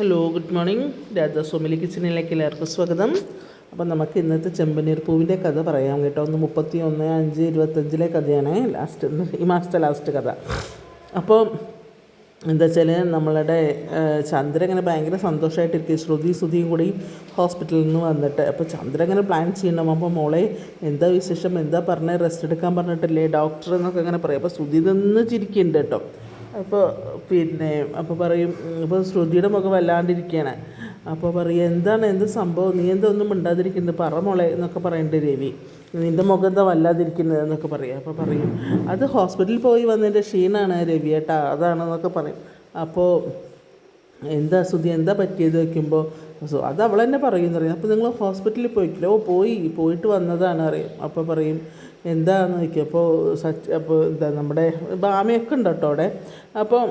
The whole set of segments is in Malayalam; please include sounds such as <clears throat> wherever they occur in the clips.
Hello good morning Radha Somili കിച്ചണിലേക്ക് എല്ലാവർക്കും സ്വാഗതം. അപ്പം നമുക്ക് ഇന്നത്തെ ചെമ്പനീർ പൂവിന്റെ കഥ പറയാം കേട്ടോ. ഒന്ന് മുപ്പത്തി ഒന്ന് അഞ്ച് ഇരുപത്തഞ്ചിലെ കഥയാണ് ലാസ്റ്റ് ഈ മാസത്തെ ലാസ്റ്റ് കഥ. അപ്പോൾ എന്താ വെച്ചാൽ നമ്മളുടെ ചന്ദ്രൻ ചന്ദ്ര ഇങ്ങനെ ഭയങ്കര സന്തോഷമായിട്ടിരിക്കും ശ്രുതി ശ്രുതിയും കൂടി ഹോസ്പിറ്റലിൽ നിന്ന് വന്നിട്ട്. അപ്പോൾ ചന്ദ്ര ഇങ്ങനെ പ്ലാൻ ചെയ്യണം. അപ്പോൾ മോളെ എന്താ വിശേഷം? എന്താ പറഞ്ഞത് റെസ്റ്റ് എടുക്കാൻ പറഞ്ഞിട്ടില്ലേ? ഡോക്ടർ എന്നൊക്കെ അങ്ങനെ പറയും. അപ്പോൾ ശ്രുതി നിന്ന് ചിരിക്കുന്നുണ്ട് കേട്ടോ. അപ്പോൾ പിന്നെ അപ്പോൾ പറയും ഇപ്പോൾ ശ്രുതിയുടെ മുഖം വല്ലാണ്ടിരിക്കുകയാണ് അപ്പോൾ പറയും എന്താണ് എന്ത് സംഭവം? നീ എന്തൊന്നും മിണ്ടാതിരിക്കുന്നത്? പറ മോളെ എന്നൊക്കെ പറയുന്നുണ്ട് രവി. നിന്റെ മുഖം എന്താ വല്ലാതിരിക്കുന്നത് എന്നൊക്കെ പറയും. അപ്പോൾ പറയും അത് ഹോസ്പിറ്റലിൽ പോയി വന്നതിന്റെ ക്ഷീണമാണ് രവി ഏട്ടാ അതാണെന്നൊക്കെ പറയും. അപ്പോൾ എന്താ സുധി എന്താ പറ്റിയത് വയ്ക്കുമ്പോൾ സോ അത് അവൾ തന്നെ പറയും എന്നറിയാം. അപ്പോൾ നിങ്ങൾ ഹോസ്പിറ്റലിൽ പോയിട്ടില്ല ഓ പോയി പോയിട്ട് വന്നതാണ് അറിയാം. അപ്പോൾ പറയും എന്താന്ന് ചോദിക്കും? അപ്പോൾ സച്ച് അപ്പോൾ എന്താ നമ്മുടെ ബാമയൊക്കെ ഉണ്ട് കേട്ടോ അവിടെ. അപ്പോൾ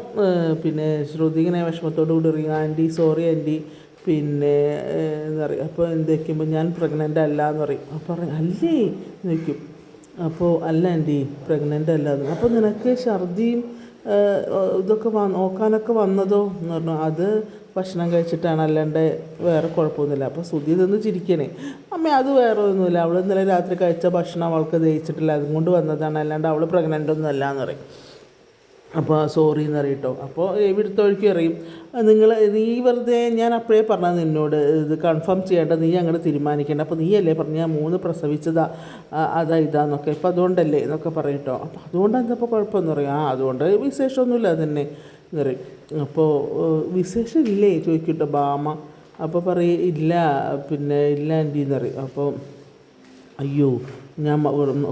പിന്നെ ശ്രുതി ഇങ്ങനെ വിഷമത്തോടു കൂടി പറയും ആന്റി സോറി ആന്റി. പിന്നെ എന്താ പറയുക അപ്പോൾ എന്ത് വയ്ക്കുമ്പോൾ ഞാൻ പ്രഗ്നന്റ് അല്ല എന്ന് പറയും. അപ്പോൾ പറയും അല്ലേ? എന്ന് വയ്ക്കും അപ്പോൾ അല്ല ആന്റി പ്രഗ്നന്റ് അല്ല എന്ന്. അപ്പോൾ നിനക്ക് ഛർദിയും ഇതൊക്കെ വ നോക്കാനൊക്കെ വന്നതോ എന്ന് പറഞ്ഞു. അത് ഭക്ഷണം കഴിച്ചിട്ടാണ് അല്ലാണ്ട് വേറെ കുഴപ്പമൊന്നുമില്ല. അപ്പോൾ സുധി നിന്ന് ചിരിക്കണേ. അമ്മ അത് വേറെ ഒന്നുമില്ല. അവൾ ഇന്നലെ രാത്രി കഴിച്ച ഭക്ഷണം അവൾക്ക് ദഹിച്ചിട്ടില്ല. അതുകൊണ്ട് വന്നതാണ് അല്ലാണ്ട് അവൾ പ്രഗ്നന്റ് ഒന്നും അല്ല എന്ന് പറയും. അപ്പോൾ സോറി എന്ന് അറിയട്ടോ. അപ്പോൾ ഇവിടുത്തെ ഒഴിക്ക് അറിയും? നിങ്ങൾ നീ വെറുതെ ഞാൻ അപ്പോഴേ പറഞ്ഞത് നിന്നോട് ഇത് കൺഫേം ചെയ്യേണ്ട നീ അങ്ങനെ തീരുമാനിക്കേണ്ട. അപ്പോൾ നീയല്ലേ പറഞ്ഞ ഞാൻ മൂന്ന് പ്രസവിച്ചതാ അതാ ഇതാന്നൊക്കെ. ഇപ്പോൾ അതുകൊണ്ടല്ലേ എന്നൊക്കെ പറയട്ടോ. അപ്പോൾ അതുകൊണ്ട് എന്തപ്പോൾ കുഴപ്പമെന്ന് പറയും? ആ അതുകൊണ്ട് വിശേഷമൊന്നുമില്ല തന്നെ. എന്ന് പറയും. അപ്പോൾ വിശേഷമില്ലേ? ചോദിക്കട്ടോ ബാമ. അപ്പോൾ പറയും ഇല്ല പിന്നെ ഇല്ല ആന്റി എന്ന് പറയും. അപ്പോൾ അയ്യോ ഞാൻ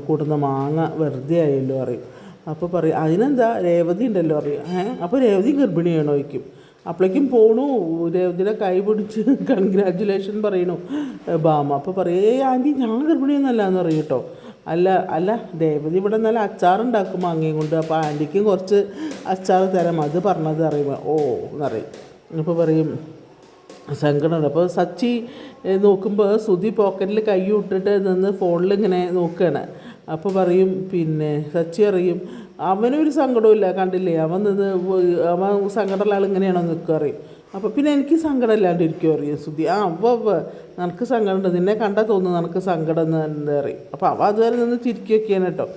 കൂട്ടുന്ന മാങ്ങ വെറുതെ ആയല്ലോ അറിയും അപ്പോൾ പറയും അതിനെന്താ? രേവതി ഉണ്ടല്ലോ. അറിയാം ഏ അപ്പോൾ രേവതി ഗർഭിണിയാണോ? ചോദിക്കും. അപ്പോഴേക്കും പോണു. രേവതിയുടെ കൈ പിടിച്ച് <laughs> കൺഗ്രാറ്റുലേഷൻ പറയണു. ബാമ. അപ്പോൾ പറയും ആന്റി ഞാൻ ഗർഭിണിയൊന്നല്ല എന്ന് പറയും കേട്ടോ. അല്ല അല്ല രേവതി ഇവിടെ നല്ല അച്ചാറുണ്ടാക്കും മാങ്ങയും കൊണ്ട്. അപ്പോൾ ആന്റിക്കും കുറച്ച് അച്ചാർ തരാം. അത് പറഞ്ഞത് അറിയുമ്പോൾ ഓ എന്നറിയും അപ്പോൾ പറയും സങ്കടമുണ്ട്. അപ്പോൾ സച്ചി നോക്കുമ്പോൾ സുധി പോക്കറ്റിൽ കൈ ഇട്ടിട്ട് നിന്ന് ഫോണിൽ ഇങ്ങനെ നോക്കുകയാണ് അപ്പോൾ പറയും പിന്നെ സച്ചി അറിയും അവനൊരു സങ്കടമില്ല കണ്ടില്ലേ? അവൻ നിന്ന് അവൻ സങ്കടമുള്ള ആൾ ഇങ്ങനെയാണോ നിൽക്കുക അറിയും അപ്പോൾ പിന്നെ എനിക്ക് സങ്കടം ഇല്ലാണ്ടിരിക്കും അറിയും സുധി. ആ അവ നിനക്ക് സങ്കടമുണ്ട് നിന്നെ കണ്ടാൽ തോന്നുന്നു നിനക്ക് സങ്കടം എന്ന് എന്താ അറിയും അപ്പോൾ അവ അതുവരെ നിന്ന് ചിരിക്കുകയൊക്കെയാണ് കേട്ടോ.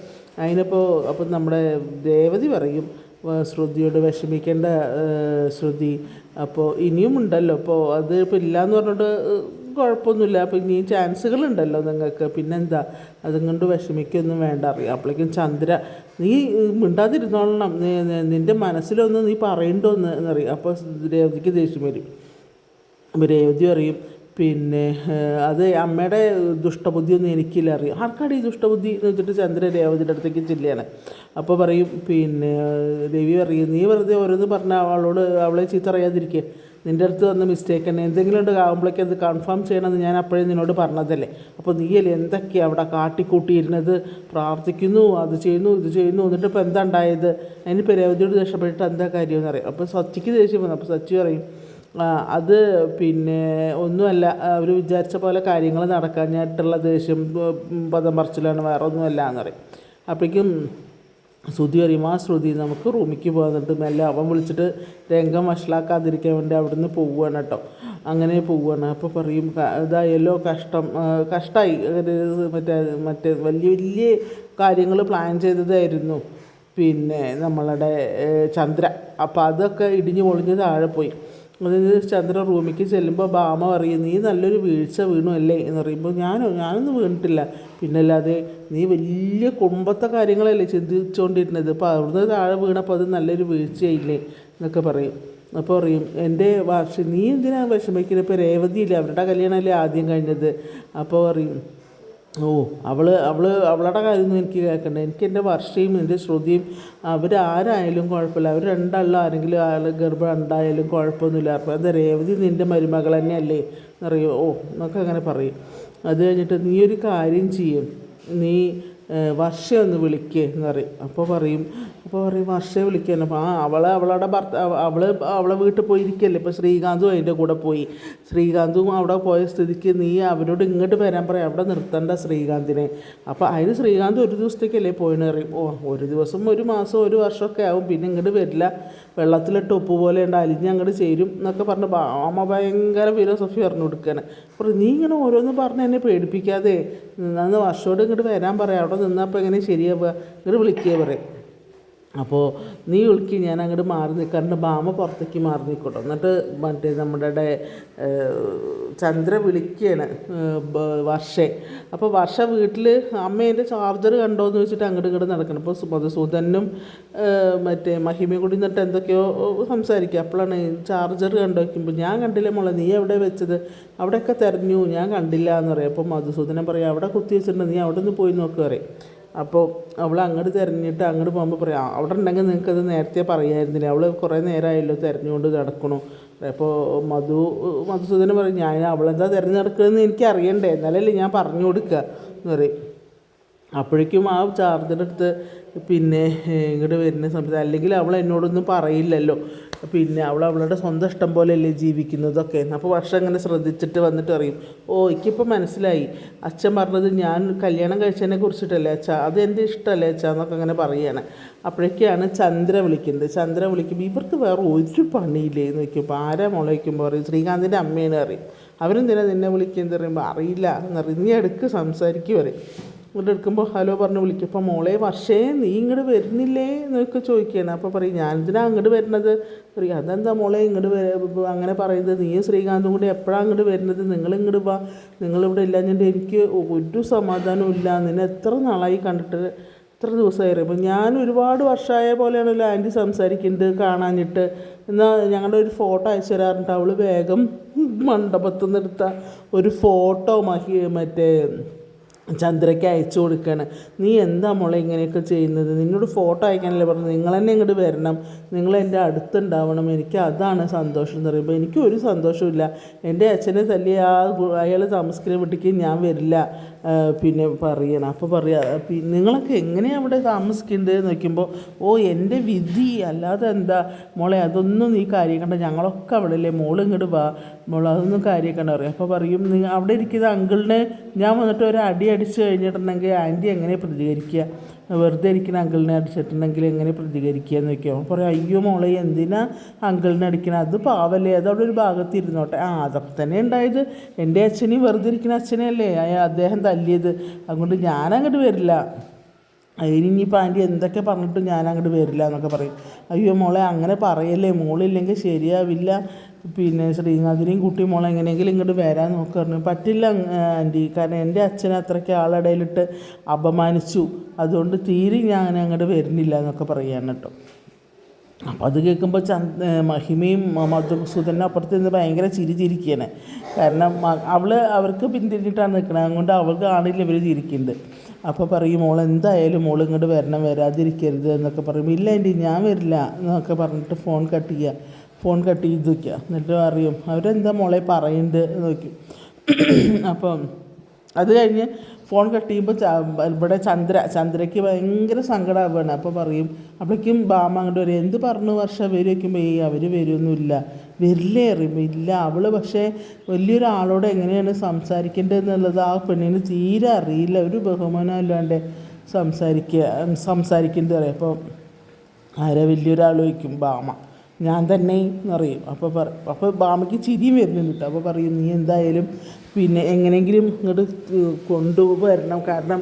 അതിനിപ്പോൾ അപ്പം നമ്മുടെ ദേവതി പറയും ശ്രുതിയോട് വിഷമിക്കേണ്ട ശ്രുതി. അപ്പോൾ ഇനിയും ഉണ്ടല്ലോ. അപ്പോൾ അത് ഇപ്പോൾ ഇല്ലയെന്ന് പറഞ്ഞിട്ട് കുഴപ്പമൊന്നുമില്ല. അപ്പോൾ ഇനിയും ചാൻസുകളുണ്ടല്ലോ നിങ്ങൾക്ക്. പിന്നെന്താ? അതും കൊണ്ട് വിഷമിക്കൊന്നും വേണ്ട. അറിയാം അപ്പോഴേക്കും ചന്ദ്ര നീ മിണ്ടാതിരുന്നോളണം. നിന്റെ മനസ്സിലൊന്ന് നീ പറയണ്ടോന്ന് എന്നറിയാം അപ്പോൾ രേവതിക്ക് ദേഷ്യം വരും. അപ്പോൾ രേവതി പറയും പിന്നെ അത് അമ്മയുടെ ദുഷ്ടബുദ്ധിയൊന്നും എനിക്കില്ല അറിയാം. ആർക്കാണ് ഈ ദുഷ്ടബുദ്ധി എന്ന് വെച്ചിട്ട് ചന്ദ്ര രേവതിയുടെ അടുത്തേക്ക് ചെല്ലുകയാണ്. അപ്പോൾ പറയും പിന്നെ രവി പറയും നീ വെറുതെ ഓരോന്ന് പറഞ്ഞാൽ അവളോട് അവളെ ചീത്ത അറിയാതിരിക്കുക നിന്റെ അടുത്ത് വന്ന മിസ്റ്റേക്ക് തന്നെ. എന്തെങ്കിലും ഉണ്ട് ആകുമ്പോഴേക്കും അത് കൺഫേം ചെയ്യണമെന്ന് ഞാൻ അപ്പോഴേ നിന്നോട് പറഞ്ഞതല്ലേ. അപ്പോൾ നീയല്ലേ എന്തൊക്കെയാണ് അവിടെ കാട്ടിക്കൂട്ടിയിരുന്നത്? പ്രാർത്ഥിക്കുന്നു അത് ചെയ്യുന്നു ഇത് ചെയ്യുന്നു. എന്നിട്ട് ഇപ്പോൾ എന്താ ഉണ്ടായത്? അതിന് പരവധിയോട് രക്ഷപ്പെട്ടിട്ട് എന്താ കാര്യമെന്ന് അറിയാം. അപ്പോൾ സച്ചിക്ക് ദേഷ്യം വന്നു. അപ്പോൾ സച്ചി പറയും അത് പിന്നെ ഒന്നുമല്ല അവർ വിചാരിച്ച പോലെ കാര്യങ്ങൾ നടക്കാഞ്ഞിട്ടുള്ള ദേഷ്യം പദം പറച്ചിലാണ് വേറെ ഒന്നുമല്ല എന്ന് പറയും. അപ്പോഴേക്കും ശ്രുതി പറയും ആ ശ്രുതി നമുക്ക് റൂമിലേക്ക് പോകുന്നുണ്ട് മെല്ലെ അവൻ വിളിച്ചിട്ട് രംഗം വഷളാക്കാതിരിക്കാൻ വേണ്ടി അവിടുന്ന് പോവുകയാണ് കേട്ടോ. അങ്ങനെ പോവുകയാണ്. അപ്പോൾ പറയും ഇതായല്ലോ കഷ്ടം കഷ്ടമായി മറ്റേ മറ്റേ വലിയ വലിയ കാര്യങ്ങൾ പ്ലാൻ ചെയ്തതായിരുന്നു. പിന്നെ നമ്മളുടെ ചന്ദ്ര. അപ്പോൾ അതൊക്കെ ഇടിഞ്ഞു പൊളിഞ്ഞ് താഴെ പോയി. അതായത് ചന്ദ്രൻ റൂമിലേക്ക് ചെല്ലുമ്പോൾ ബാമ പറയും നീ നല്ലൊരു വീഴ്ച വീണു അല്ലേ? എന്ന് പറയുമ്പോൾ ഞാനോ ഞാനൊന്നും വീണിട്ടില്ല. പിന്നല്ലാതെ നീ വലിയ കുടുംബത്തെ കാര്യങ്ങളല്ലേ ചിന്തിച്ചുകൊണ്ടിരുന്നത് അപ്പോൾ അവിടുന്ന് താഴെ വീണപ്പോൾ അത് നല്ലൊരു വീഴ്ചയായില്ലേ എന്നൊക്കെ പറയും. അപ്പോൾ പറയും എന്റെ വാർഷിക നീ എന്തിനാണ് വിഷമിക്കുന്നത് ഇപ്പോൾ രേവതിയില്ലേ അവരുടെ കല്യാണമല്ലേ ആദ്യം കഴിഞ്ഞത്? അപ്പോൾ പറയും ഓ അവൾ അവൾ അവളുടെ കാര്യമൊന്നും എനിക്ക് കേൾക്കണ്ട എനിക്ക് എന്റെ വർഷയും എന്റെ ശ്രുതിയും അവരാരായാലും കുഴപ്പമില്ല. അവർ രണ്ടാളിലും ആരെങ്കിലും ആൾ ഗർഭം ഉണ്ടായാലും കുഴപ്പമൊന്നുമില്ല. അപ്പോൾ എന്താ രേവതി നിന്റെ മരുമകൾ തന്നെയല്ലേ? എന്നറിയോ? ഓ എന്നൊക്കെ അങ്ങനെ പറയും. അത് കഴിഞ്ഞിട്ട് നീ ഒരു കാര്യം ചെയ്യും. നീ വർഷ ഒന്ന് വിളിക്കുക എന്ന് പറയും. അപ്പോൾ പറയും അപ്പോൾ പറയും വർഷയെ വിളിക്കാൻ അപ്പോൾ ആ അവളെ അവളുടെ ഭർത്ത അവൾ അവളെ വീട്ടിൽ പോയിരിക്കല്ലേ. ഇപ്പോൾ ശ്രീകാന്തും അതിന്റെ കൂടെ പോയി. ശ്രീകാന്തും അവിടെ പോയ സ്ഥിതിക്ക് നീ അവരോട് ഇങ്ങോട്ട് വരാൻ പറയാം. അവിടെ നിർത്തണ്ട ശ്രീകാന്തിനെ. അപ്പോൾ അതിന് ശ്രീകാന്ത് ഒരു ദിവസത്തേക്കല്ലേ പോയെന്ന് പറയും. ഓ ഒരു ദിവസം ഒരു മാസം ഒരു വർഷമൊക്കെ ആവും. പിന്നെ ഇങ്ങോട്ട് വരില്ല. വെള്ളത്തിലിട്ട് ഉപ്പ് പോലെ ഉണ്ട്. അലിഞ്ഞ് അങ്ങോട്ട് ചേരും എന്നൊക്കെ പറഞ്ഞ് അമ്മ ഭയങ്കര ഫിലോസഫി പറഞ്ഞു കൊടുക്കുകയാണ് അപ്പോൾ നീ ഇങ്ങനെ ഓരോന്നും പറഞ്ഞ് എന്നെ പേടിപ്പിക്കാതെ. അന്ന് വർഷോട് ഇങ്ങോട്ട് വരാൻ പറയാം. അവിടെ നിന്നപ്പോൾ എങ്ങനെ ശരിയാവുക? ഇങ്ങോട്ട് വിളിക്കുക പറയും. അപ്പോൾ നീ വിളിക്ക് ഞാൻ അങ്ങോട്ട് മാറി നിൽക്കാറുണ്ട് ബാമ പുറത്തേക്ക് മാറി നിൽക്കട്ടോ എന്നിട്ട് മറ്റേ നമ്മുടെ ചന്ദ്ര വിളിക്കുകയാണ് വർഷെ. അപ്പോൾ വർഷ വീട്ടിൽ അമ്മേന്റെ ചാർജർ കണ്ടോ എന്ന് വെച്ചിട്ട് അങ്ങോട്ട് ഇങ്ങോട്ട് നടക്കണം. അപ്പോൾ മധുസൂദനും മറ്റേ മഹിമയും കൂടി നിന്നിട്ട് എന്തൊക്കെയോ സംസാരിക്കുക അപ്പോഴാണ് ചാർജർ കണ്ടു വയ്ക്കുമ്പോൾ ഞാൻ കണ്ടില്ല മോളെ നീ എവിടെ വെച്ചത്? അവിടെയൊക്കെ തിരഞ്ഞു ഞാൻ കണ്ടില്ല എന്ന് പറയും. അപ്പോൾ മധുസൂദനം പറയും അവിടെ കുത്തി വെച്ചിട്ടുണ്ട് നീ അവിടെ നിന്ന് പോയി നോക്കുക പറയും. അപ്പോൾ അവൾ അങ്ങോട്ട് തിരഞ്ഞിട്ട് അങ്ങോട്ട് പോകുമ്പോൾ പറയാം "ആ, അവിടെ ഉണ്ടെങ്കിൽ നിങ്ങൾക്കത് നേരത്തെ പറയായിരുന്നില്ല? അവൾ കുറേ നേരമായല്ലോ തിരഞ്ഞുകൊണ്ട് നടക്കണു. അപ്പോൾ മധു മധുസൂദനൻ പറയും ഞാൻ അവളെന്താ തിരഞ്ഞെടുക്കുന്നത് നടക്കുന്നതെന്ന് എനിക്ക് അറിയണ്ടേ എന്നാലല്ലേ ഞാൻ പറഞ്ഞു കൊടുക്കുക എന്ന് പറയും. അപ്പോഴേക്കും ആ ചാർജറെടുത്ത് പിന്നെ ഇങ്ങോട്ട് വരുന്ന സമയത്ത് അല്ലെങ്കിൽ അവൾ എന്നോടൊന്നും പറയില്ലല്ലോ. പിന്നെ അവൾ അവളുടെ സ്വന്തം ഇഷ്ടം പോലെയല്ലേ ജീവിക്കുന്നതൊക്കെ. അപ്പോൾ വർഷം അങ്ങനെ ശ്രദ്ധിച്ചിട്ട് വന്നിട്ട് അറിയും ഓ എനിക്കിപ്പോൾ മനസ്സിലായി. അച്ഛൻ പറഞ്ഞത് ഞാൻ കല്യാണം കഴിച്ചതിനെ കുറിച്ചിട്ടല്ലേ അച്ഛാ? അത് എന്റെ ഇഷ്ടമല്ലേ അച്ഛാ? എന്നൊക്കെ അങ്ങനെ പറയുകയാണ് അപ്പോഴേക്കാണ് ചന്ദ്ര വിളിക്കുന്നത്. ചന്ദ്ര വിളിക്കുമ്പോൾ ഇവർക്ക് വേറെ ഒരു പണിയില്ലേ എന്ന് വയ്ക്കുമ്പോൾ ആരാ മോളെ? വയ്ക്കുമ്പോൾ പറയും ശ്രീകാന്തിന്റെ അമ്മേനെ അറിയും അവരെന്തിനാ നിന്നെ വിളിക്കുന്നത് പറയുമ്പോൾ അറിയില്ല. എന്നറിയും നീ സംസാരിക്കും ഇങ്ങോട്ട് എടുക്കുമ്പോൾ ഹലോ പറഞ്ഞ് വിളിക്കും. അപ്പോൾ മോളെ വർഷേ നീ ഇങ്ങോട്ട് വരുന്നില്ലേ? എന്നൊക്കെ ചോദിക്കുകയാണ്. അപ്പോൾ പറയും ഞാൻ എന്തിനാ അങ്ങോട്ട് വരുന്നത്? പറയും അതെന്താ മോളെ ഇങ്ങോട്ട് അങ്ങനെ പറയുന്നത്? നീ ശ്രീകാന്തും കൂടി എപ്പോഴാണ് അങ്ങോട്ട് വരുന്നത്? നിങ്ങൾ ഇങ്ങോട്ട് വാ. നിങ്ങളിവിടെ ഇല്ലാഞ്ഞിട്ട് എനിക്ക് ഒരു സമാധാനവും ഇല്ല. നിന്നെ എത്ര നാളായി കണ്ടിട്ട് എത്ര ദിവസമായി അപ്പോൾ ഞാൻ ഒരുപാട് വർഷമായ പോലെയാണല്ലോ ആന്റി സംസാരിക്കുന്നത് കാണാഞ്ഞിട്ട്. എന്നാൽ ഞങ്ങളുടെ ഒരു ഫോട്ടോ അയച്ചു തരാറുണ്ട്. അവൾ വേഗം മണ്ഡപത്തിൽ നിന്നെടുത്ത ഒരു ഫോട്ടോ മഹി മറ്റേ ചന്ദ്രയ്ക്ക് അയച്ചു കൊടുക്കുകയാണ് നീ എന്താ മോളെ ഇങ്ങനെയൊക്കെ ചെയ്യുന്നത്? നിന്നോട് ഫോട്ടോ അയക്കാനല്ലേ പറഞ്ഞത്? നിങ്ങൾ തന്നെ ഇങ്ങോട്ട് വരണം. നിങ്ങൾ എന്റെ അടുത്തുണ്ടാവണം. എനിക്ക് അതാണ് സന്തോഷം എന്ന് പറയുമ്പോൾ എനിക്ക് ഒരു സന്തോഷമില്ല എന്റെ അച്ഛനെ തല്ലി ആ അയാൾ താമസിക്കുന്ന വീട്ടിലേക്ക് ഞാൻ വരില്ല. പിന്നെ പറയണം. അപ്പോൾ പിന്നെ നിങ്ങളൊക്കെ എങ്ങനെയാണ് അവിടെ താമസിക്കുന്നത് എന്ന് നോക്കുമ്പോൾ ഓ എന്റെ വിധി. അല്ലാതെ എന്താ? മോളെ അതൊന്നും നീ കാര്യം കണ്ട. ഞങ്ങളൊക്കെ അവിടെ അല്ലേ മോൾ ഇങ്ങോട്ട് വാ. മോൾ അതൊന്നും കാര്യം കണ്ട പറയും അപ്പോൾ പറയും അവിടെ ഇരിക്കുന്ന അങ്കിളിനെ ഞാൻ വന്നിട്ട് ഒരു അടി അടിച്ച് കഴിഞ്ഞിട്ടുണ്ടെങ്കിൽ ആന്റി എങ്ങനെ പ്രതികരിക്കുക? വെറുതെ ഇരിക്കുന്ന അങ്കിളിനെ അടിച്ചിട്ടുണ്ടെങ്കിൽ എങ്ങനെ പ്രതികരിക്കുക എന്ന് വെക്കുക പറയും അയ്യോ മോളെ എന്തിനാ അങ്കിളിനെ അടിക്കണം? അത് പാവല്ലേ അത് അവിടെ ഒരു ഭാഗത്ത് ഇരുന്നോട്ടെ. ആ അതൊക്കെ തന്നെ ഉണ്ടായത്. എന്റെ അച്ഛനെയും വെറുതെ ഇരിക്കുന്ന അച്ഛനെയല്ലേ? അദ്ദേഹം തല്ലിയത്. അതുകൊണ്ട് ഞാൻ അങ്ങോട്ട് വരില്ല അതിനിപ്പോൾ ആന്റി എന്തൊക്കെ പറഞ്ഞിട്ടും ഞാൻ അങ്ങോട്ട് വരില്ല എന്നൊക്കെ പറയും. അയ്യോ മോളെ അങ്ങനെ പറയല്ലേ? മോളില്ലെങ്കിൽ ശരിയാവില്ല. പിന്നെ ശ്രീനാഥിനെയും കുട്ടി മോളെ എങ്ങനെയെങ്കിലും ഇങ്ങോട്ട് വരാൻ നോക്കാറുണ്ട് പറ്റില്ല ആന്റി. കാരണം എന്റെ അച്ഛനെ അത്രയ്ക്ക് ആളിടയിലിട്ട് അപമാനിച്ചു. അതുകൊണ്ട് തീരെ ഞാൻ അങ്ങോട്ട് വരുന്നില്ല എന്നൊക്കെ പറയാണ് കേട്ടോ. അപ്പം അത് കേൾക്കുമ്പോൾ ചന്ദ് മഹിമയും മധുസൂദനും അപ്പുറത്ത് നിന്ന് ഭയങ്കര ചിരി ചിരിക്കുകയാണ് കാരണം അവൾ അവർക്ക് പിന്തിരിഞ്ഞിട്ടാണ് നിൽക്കുന്നത് അതുകൊണ്ട് അവൾക്ക് കാണില്ല ഇവർ ചിരിക്കുന്നത്. അപ്പോൾ പറയും മോൾ എന്തായാലും മോൾ ഇങ്ങോട്ട് വരണം വരാതിരിക്കരുത് എന്നൊക്കെ പറയും. ഇല്ല ആന്റി ഞാൻ വരില്ല എന്നൊക്കെ പറഞ്ഞിട്ട് ഫോൺ കട്ട് ചെയ്യുക ഫോൺ കട്ട് ചെയ്ത് വയ്ക്കുക എന്നിട്ട് അറിയും അവരെന്താ മോളെ പറയുന്നുണ്ട് എന്ന് നോക്കി. <clears throat> അപ്പം അത് കഴിഞ്ഞ് ഫോൺ കട്ട് ചെയ്യുമ്പോൾ ഇവിടെ ചന്ദ്ര ചന്ദ്രയ്ക്ക് ഭയങ്കര സങ്കടമാവുകയാണ് അപ്പോൾ പറയും അപ്പോഴേക്കും ബാമ അങ്ങോട്ട് വരും. എന്ത് പറഞ്ഞു വർഷം വരും വയ്ക്കുമ്പോൾ ഏയ് അവർ വരുമൊന്നുമില്ല വരില്ലേ? അറിയുമ്പോൾ ഇല്ല അവൾ പക്ഷേ വലിയൊരാളോട് എങ്ങനെയാണ് സംസാരിക്കേണ്ടതെന്നുള്ളത് ആ പെണ്ണിന് തീരെ അറിയില്ല. ഒരു ബഹുമാനം അല്ലാണ്ട് സംസാരിക്കുക സംസാരിക്കേണ്ടത് അറിയാം അപ്പോൾ ആരെ വലിയൊരാൾ വയ്ക്കും ബാമ. ഞാൻ തന്നെ എന്നറിയും അപ്പോൾ പറ അപ്പോൾ ബാമയ്ക്ക് ചിരിയും വരുന്നുണ്ട് കേട്ടോ അപ്പോൾ പറയും നീ എന്തായാലും പിന്നെ എങ്ങനെയെങ്കിലും ഇങ്ങോട്ട് കൊണ്ടുവരണം. കാരണം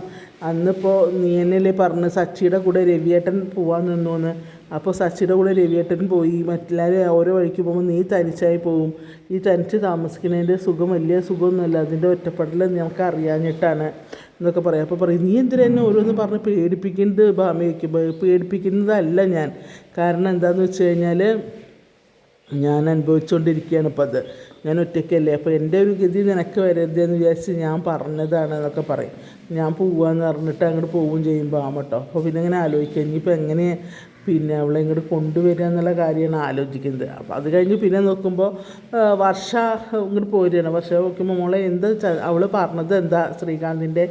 അന്നിപ്പോൾ നീ എന്നല്ലേ പറഞ്ഞ് സച്ചിയുടെ കൂടെ രവിയേട്ടൻ പോവാൻ നിന്നോന്ന്. അപ്പോൾ സച്ചിയുടെ കൂടെ രവിയേട്ടൻ പോയി. മറ്റെല്ലാവരും ഓരോ വഴിക്ക് പോകുമ്പോൾ നീ തനിച്ചായി പോകും ഈ തനിച്ച് താമസിക്കുന്നതിന്റെ സുഖം വലിയ സുഖമൊന്നുമല്ല. അതിന്റെ ഒറ്റപ്പെടൽ ഞങ്ങൾക്ക് അറിയാഞ്ഞിട്ടാണ് എന്നൊക്കെ പറയാം. അപ്പോൾ പറയും നീ എന്തിനാ എന്നെ ഓരോന്ന് പറഞ്ഞ് പേടിപ്പിക്കുന്നത്? ഭാമയ്ക്ക് പേടിപ്പിക്കുന്നതല്ല ഞാൻ. കാരണം എന്താണെന്ന് വെച്ച് കഴിഞ്ഞാൽ ഞാൻ അനുഭവിച്ചുകൊണ്ടിരിക്കുകയാണ് ഇപ്പം അത്. ഞാൻ ഒറ്റയ്ക്കല്ലേ. അപ്പോൾ എന്റെ ഒരു ഗതി നിനക്ക് വരരുതെന്ന് വിചാരിച്ച് ഞാൻ പറഞ്ഞതാണ് എന്നൊക്കെ പറയും. ഞാൻ പോവാന്ന് പറഞ്ഞിട്ട് അങ്ങോട്ട് പോവുകയും ചെയ്യുമ്പോൾ ആമട്ടോ. അപ്പോൾ പിന്നെ ഇങ്ങനെ ആലോചിക്കുക ഇനിയിപ്പോൾ എങ്ങനെ പിന്നെ അവളെ ഇങ്ങോട്ട് കൊണ്ടുവരിക എന്നുള്ള കാര്യമാണ് ആലോചിക്കുന്നത്. അപ്പോൾ അത് കഴിഞ്ഞ് പിന്നെ നോക്കുമ്പോൾ വർഷ ഇങ്ങോട്ട് പോരുകയാണ് വർഷ നോക്കുമ്പോൾ മോളെ എന്താ അവൾ പറഞ്ഞത് എന്താ? ശ്രീകാന്തിന്റെ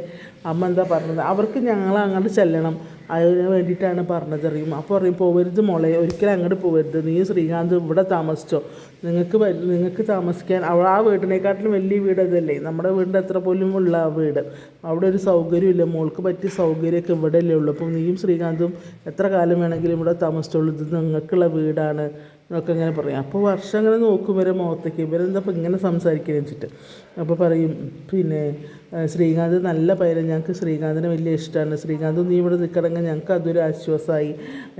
അമ്മ എന്താ പറഞ്ഞത്? അവർക്ക് ഞങ്ങൾ അങ്ങോട്ട് ചെല്ലണം. അതിന് വേണ്ടിയിട്ടാണ് പറഞ്ഞത് അറിയും. അപ്പോൾ പറയും പോവരുത് മോളെ ഒരിക്കലും അങ്ങോട്ട് പോവരുത്. നീ ശ്രീകാന്ത് ഇവിടെ താമസിച്ചോ. നിങ്ങൾക്ക് നിങ്ങൾക്ക് താമസിക്കാൻ അവൾ ആ വീടിനെക്കാട്ടിലും വലിയ വീട് അതല്ലേ? നമ്മുടെ വീടിന്റെ അത്ര പോലും ഉള്ള ആ വീട്. അവിടെ ഒരു സൗകര്യമില്ല മോൾക്ക് പറ്റിയ സൗകര്യമൊക്കെ ഇവിടെ അല്ലേ ഉള്ളൂ. അപ്പോൾ നീയും ശ്രീകാന്തും എത്ര കാലം വേണമെങ്കിലും ഇവിടെ താമസിച്ചോളൂ. ഇത് നിങ്ങൾക്കുള്ള വീടാണ്. എന്നൊക്കെ ഇങ്ങനെ പറയും. അപ്പോൾ വർഷം അങ്ങനെ നോക്കും ഇവരെ മുഖത്തേക്ക്. ഇവരെന്താ ഇപ്പം ഇങ്ങനെ സംസാരിക്കുന്നത് വെച്ചിട്ട്. അപ്പോൾ പറയും പിന്നെ ശ്രീകാന്ത് നല്ല പയ്യൻ ഞങ്ങൾക്ക് ശ്രീകാന്തിനെ വലിയ ഇഷ്ടമാണ് ശ്രീകാന്ത് നീ ഇവിടെ നിൽക്കണമെങ്കിൽ ഞങ്ങൾക്ക് അതൊരു ആശ്വാസമായി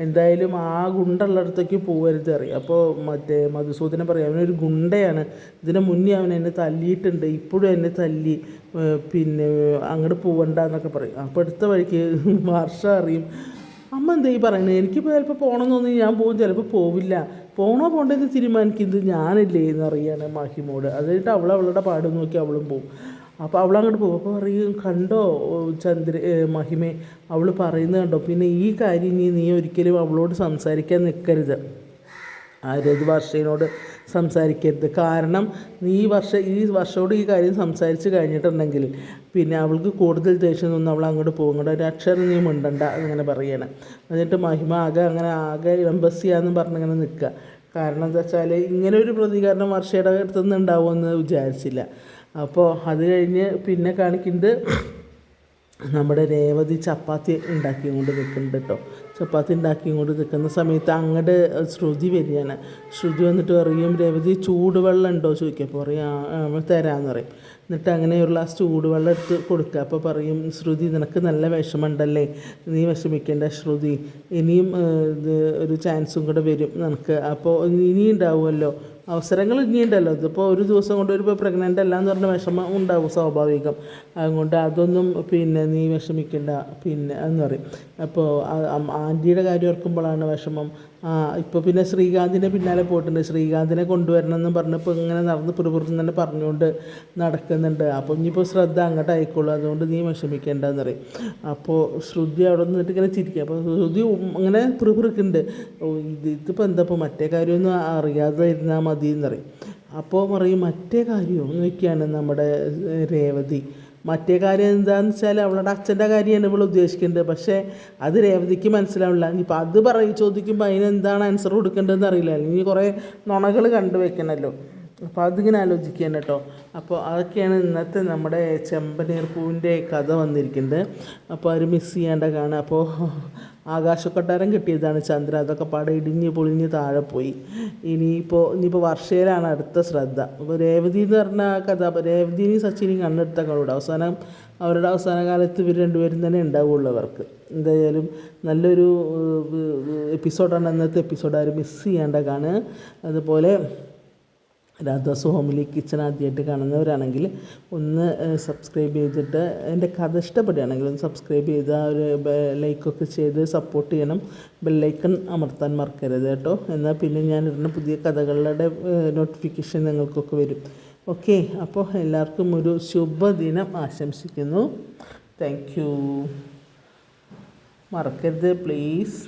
എന്തായാലും ആ ഗുണ്ടുള്ളിടത്തേക്ക് പോകരുത് അറിയാം അപ്പോൾ മറ്റേ മധുസൂദനെ പറയും അവനൊരു ഗുണ്ടയാണ്. ഇതിന് മുന്നേ അവൻ എന്നെ തല്ലിയിട്ടുണ്ട്. ഇപ്പോഴും എന്നെ തല്ലി പിന്നെ അങ്ങോട്ട് പോകണ്ട എന്നൊക്കെ പറയും. അപ്പോൾ അടുത്ത വഴിക്ക് <laughs> വർഷം അറിയും അമ്മ എന്താ ഈ പറയുന്നത് എനിക്കിപ്പോൾ ചിലപ്പോൾ പോകണം തോന്നി ഞാൻ പോകും ചിലപ്പോൾ പോവില്ല. പോകണോ പോകേണ്ടത് തീരുമാനിക്കുന്നത് ഞാനില്ലേ എന്നറിയാണ് മാഹിമോട്. അത് കഴിഞ്ഞിട്ട് അവൾ അവളുടെ പാട് നോക്കി അവളും പോകും അപ്പോൾ അവൾ അങ്ങോട്ട് പോകും. അപ്പോൾ പറയും കണ്ടോ ചന്ദ്ര മഹിമേ? അവൾ പറയുന്നത് കണ്ടോ? പിന്നെ ഈ കാര്യം ഇനി നീ ഒരിക്കലും അവളോട് സംസാരിക്കാൻ നിൽക്കരുത് ആ വർഷയോട് സംസാരിക്കരുത്. കാരണം ഈ വർഷം ഈ വർഷത്തോട് ഈ കാര്യം സംസാരിച്ച് കഴിഞ്ഞിട്ടുണ്ടെങ്കിൽ പിന്നെ അവൾക്ക് കൂടുതൽ ദേഷ്യം നിന്ന് അവൾ അങ്ങോട്ട് പോകും. അങ്ങോട്ട് ഒരു അക്ഷരം നീ മിണ്ടണ്ട എന്നിങ്ങനെ പറയണം. എന്നിട്ട് മഹിമ ആകെ അങ്ങനെ ആകെ എംബസിയാന്ന് പറഞ്ഞിങ്ങനെ നിൽക്കുക. കാരണം എന്താ വെച്ചാൽ ഇങ്ങനെ ഒരു പ്രതികരണം വർഷയുടെ അടുത്തുനിന്ന് ഉണ്ടാവുമെന്ന് വിചാരിച്ചില്ല. അപ്പോൾ അത് കഴിഞ്ഞ് പിന്നെ കാണിക്കുന്നത് നമ്മുടെ രേവതി ചപ്പാത്തി ഉണ്ടാക്കി കൊണ്ട് നിൽക്കുന്നുണ്ട് കേട്ടോ. ചപ്പാത്തി ഉണ്ടാക്കി കൊണ്ട് നിൽക്കുന്ന സമയത്ത് അങ്ങോട്ട് ശ്രുതി വരികയാണ്. ശ്രുതി വന്നിട്ട് പറയും രേവതി ചൂടുവെള്ളം ഉണ്ടോ ചോദിക്കും. അപ്പോൾ പറയും "ആ, ആ, നമ്മൾ തരാമെന്ന് പറയും. എന്നിട്ട് അങ്ങനെയുള്ള ആ ചൂടുവെള്ളം എടുത്ത് കൊടുക്കുക. അപ്പോൾ പറയും ശ്രുതി നിനക്ക് നല്ല വിഷമമുണ്ടല്ലേ? നീ വിഷമിക്കേണ്ട ശ്രുതി. ഇനിയും ഒരു ചാൻസും കൂടെ വരും നിനക്ക്. അപ്പോൾ ഇനിയും ഉണ്ടാവുമല്ലോ. അവസരങ്ങൾ ഇനിയുണ്ടല്ലോ. ഇതിപ്പോൾ ഒരു ദിവസം കൊണ്ട് ഒരു പ്രഗ്നന്റ് അല്ല എന്ന് പറഞ്ഞ വിഷമം ഉണ്ടാവും സ്വാഭാവികം. അതുകൊണ്ട് അതൊന്നും പിന്നെ നീ വിഷമിക്കണ്ട. പിന്നെ എന്ന് പറയും. അപ്പോൾ ആന്റിയുടെ കാര്യം ഓർക്കുമ്പോഴാണ് വിഷമം. ഇപ്പോൾ പിന്നെ ശ്രീകാന്തിന്റെ പിന്നാലെ പോയിട്ടുണ്ട്. ശ്രീകാന്തിനെ കൊണ്ടുവരണം എന്ന് പറഞ്ഞപ്പോൾ ഇങ്ങനെ നടന്ന് പുറപുറത്ത് തന്നെ പറഞ്ഞുകൊണ്ട് നടക്കുന്നുണ്ട്. അപ്പോൾ ഇനിയിപ്പോൾ ശ്രദ്ധ അങ്ങോട്ട് ആയിക്കോളൂ. അതുകൊണ്ട് നീ വിഷമിക്കേണ്ടെന്ന് പറയും. അപ്പോൾ ശ്രുതി അവിടെ നിന്നിട്ട് ഇങ്ങനെ ചിരിക്കുക അപ്പോൾ ശ്രുതി ഇങ്ങനെ ഓ ഇത് ഇതിപ്പോൾ എന്താ ഇപ്പോൾ മറ്റേ കാര്യമൊന്നും അറിയാതെ ഇരുന്നാൽ മതി എന്ന് പറയും. അപ്പോൾ പറയും മറ്റേ കാര്യം എന്നൊക്കെയാണ് നമ്മുടെ രേവതി. മറ്റേ കാര്യം എന്താണെന്ന് വെച്ചാൽ അവളുടെ അച്ഛന്റെ കാര്യമാണ് ഇവൾ ഉദ്ദേശിക്കേണ്ടത്. പക്ഷേ അത് രേവതിക്ക് മനസ്സിലാവില്ല. ഇനിയിപ്പോൾ അത് പറയും ചോദിക്കുമ്പോൾ അതിനെന്താണ് ആൻസർ കൊടുക്കേണ്ടതെന്ന് അറിയില്ല. അല്ലെങ്കിൽ കുറേ നുണകൾ കണ്ടു വെക്കണമല്ലോ അപ്പോൾ അതിങ്ങനെ ആലോചിക്കാൻ കേട്ടോ. അപ്പോൾ അതൊക്കെയാണ് ഇന്നത്തെ നമ്മുടെ ചെമ്പനീർ പൂവിന്റെ കഥ വന്നിരിക്കുന്നത്. അപ്പോൾ അവർ മിസ് ചെയ്യാണ്ട കാണുക. അപ്പോൾ ആകാശക്കൊട്ടാരം കിട്ടിയതാണ് ചന്ദ്ര അതൊക്കെ പാടെ ഇടിഞ്ഞ് പൊളിഞ്ഞ് താഴെ പോയി. ഇനിയിപ്പോൾ ഇനിയിപ്പോൾ വർഷയിലാണ് അടുത്ത ശ്രദ്ധ. അപ്പോൾ രേവതി എന്ന് പറഞ്ഞ കഥ അപ്പോൾ രേവതിനെയും സച്ചിനെയും കണ്ണെടുത്ത കളൂടെ അവസാനം അവരുടെ അവസാന കാലത്ത് ഇവർ രണ്ടുപേരും തന്നെ ഉണ്ടാവുള്ളൂ അവർക്ക്. എന്തായാലും നല്ലൊരു എപ്പിസോഡാണ് അന്നത്തെ എപ്പിസോഡ്. ആരും മിസ് ചെയ്യാണ്ട കാണുക. അതുപോലെ രാധാസ് ഹോമിലി കിച്ചൺ ആദ്യമായിട്ട് കാണുന്നവരാണെങ്കിൽ ഒന്ന് സബ്സ്ക്രൈബ് ചെയ്തിട്ട് എന്റെ കഥ ഇഷ്ടപ്പെടുകയാണെങ്കിൽ ഒന്ന് സബ്സ്ക്രൈബ് ചെയ്ത് ആ ഒരു ലൈക്കൊക്കെ ചെയ്ത് സപ്പോർട്ട് ചെയ്യണം. ബെല്ലൈക്കൺ അമർത്താൻ മറക്കരുത് കേട്ടോ. എന്നാൽ പിന്നെ ഞാൻ ഇടുന്ന പുതിയ കഥകളുടെ നോട്ടിഫിക്കേഷൻ നിങ്ങൾക്കൊക്കെ വരും. ഓക്കെ അപ്പോൾ എല്ലാവർക്കും ഒരു ശുഭദിനം ആശംസിക്കുന്നു. താങ്ക് യു മറക്കരുത് പ്ലീസ്